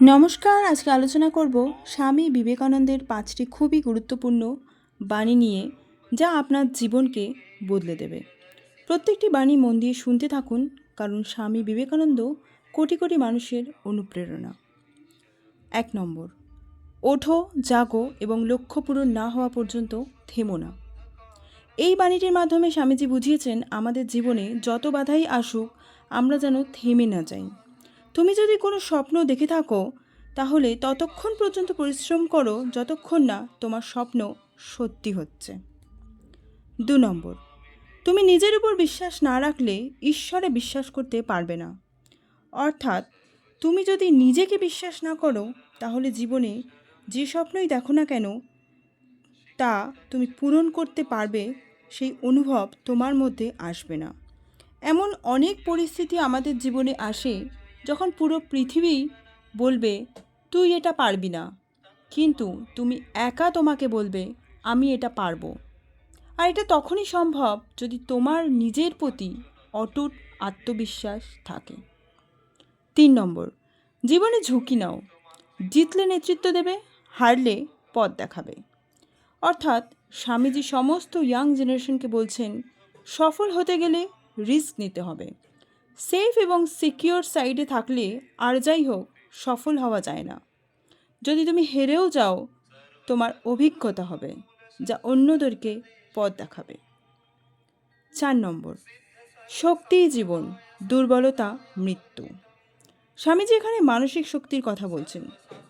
নমস্কার, আজকে আলোচনা করব স্বামী বিবেকানন্দের পাঁচটি খুবই গুরুত্বপূর্ণ বাণী নিয়ে, যা আপনার জীবনকে বদলে দেবে। প্রত্যেকটি বাণী মন দিয়ে শুনতে থাকুন, কারণ স্বামী বিবেকানন্দ কোটি কোটি মানুষের অনুপ্রেরণা। এক নম্বর, ওঠো, জাগো এবং লক্ষ্য পূরণ না হওয়া পর্যন্ত থেমো না। এই বাণীটির মাধ্যমে স্বামীজি বুঝিয়েছেন, আমাদের জীবনে যত বাধাই আসুক, আমরা যেন থেমে না যাই। তুমি যদি কোনো স্বপ্ন দেখে থাকো, তাহলে ততক্ষণ পর্যন্ত পরিশ্রম করো যতক্ষণ না তোমার স্বপ্ন সত্যি হচ্ছে। দু নম্বর, তুমি নিজের উপর বিশ্বাস না রাখলে ঈশ্বরে বিশ্বাস করতে পারবে না। অর্থাৎ, তুমি যদি নিজেকে বিশ্বাস না করো, তাহলে জীবনে যে স্বপ্নই দেখো না কেন, তা তুমি পূরণ করতে পারবে সেই অনুভব তোমার মধ্যে আসবে না। এমন অনেক পরিস্থিতি আমাদের জীবনে আসে যখন পুরো পৃথিবী বলবে, তুই এটা পারবি না। কিন্তু তুমি একা তোমাকে বলবে, আমি এটা পারব। আর এটা তখনই সম্ভব যদি তোমার নিজের প্রতি অটুট আত্মবিশ্বাস থাকে। তিন নম্বর, জীবনে ঝুঁকি নাও। জিতলে নেতৃত্ব দেবে, হারলে পথ দেখাবে। অর্থাৎ স্বামীজি সমস্ত ইয়াং জেনারেশনকে বলছেন, সফল হতে গেলে রিস্ক নিতে হবে। সেফ এবং সিকিওর সাইডে থাকলে আর যাই হোক, সফল হওয়া যায় না। যদি তুমি হেরেও যাও, তোমার অভিজ্ঞতা হবে, যা অন্যদেরকে পথ দেখাবে। চার নম্বর শক্তিই জীবন, দুর্বলতা, মৃত্যু। স্বামীজি এখানে মানসিক শক্তির কথা বলছেন।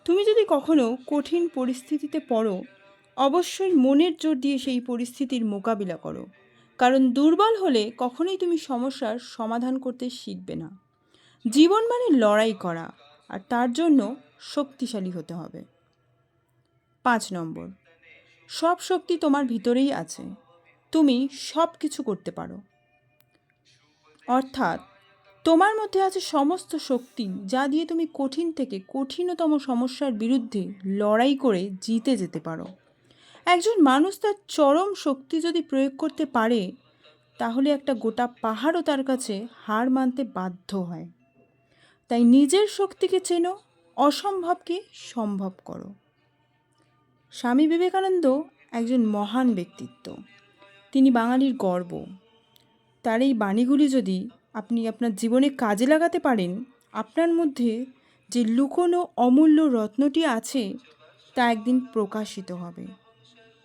তুমি যদি কখনো কঠিন পরিস্থিতিতে পড়ো, অবশ্যই মনের জোর দিয়ে সেই পরিস্থিতির মোকাবিলা করো। কারণ দুর্বল হলে কখনোই তুমি সমস্যার সমাধান করতে শিখবে না। জীবন মানে লড়াই করা, আর তার জন্য শক্তিশালী হতে হবে। পাঁচ নম্বর, সব শক্তি তোমার ভিতরেই আছে। তুমি সব কিছু করতে পারো। অর্থাৎ, তোমার মধ্যে আছে সমস্ত শক্তি যা দিয়ে তুমি কঠিন থেকে কঠিনতম সমস্যার বিরুদ্ধে লড়াই করে জিতে যেতে পারো। একজন মানুষ তার চরম শক্তি যদি প্রয়োগ করতে পারে, তাহলে একটা গোটা পাহাড়ও তার কাছে হার মানতে বাধ্য হয়। তাই নিজের শক্তিকে চেনো, অসম্ভবকে সম্ভব করো। স্বামী বিবেকানন্দ একজন মহান ব্যক্তিত্ব। তিনি বাঙালির গর্ব। তার এই বাণীগুলি যদি আপনি আপনার জীবনে কাজে লাগাতে পারেন, আপনার মধ্যে যে লুকোনো অমূল্য রত্নটি আছে, তা একদিন প্রকাশিত হবে।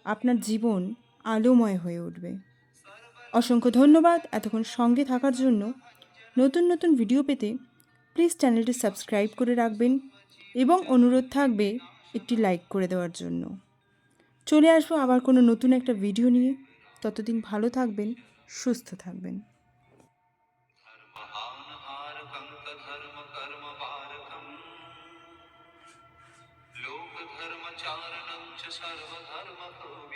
আপনার জীবন আলোময় হয়ে উঠবে। অসংখ্য ধন্যবাদ এতক্ষণ সঙ্গে থাকার জন্য। নতুন নতুন ভিডিও পেতে প্লিজ চ্যানেলটি সাবস্ক্রাইব করে রাখবেন এবং অনুরোধ থাকবে একটি লাইক করে দেওয়ার জন্য। চলে আসব আবার কোনো নতুন একটা ভিডিও নিয়ে। ততদিন ভালো থাকবেন, সুস্থ থাকবেন। लोकधर्मचारणं च सर्वधर्मतो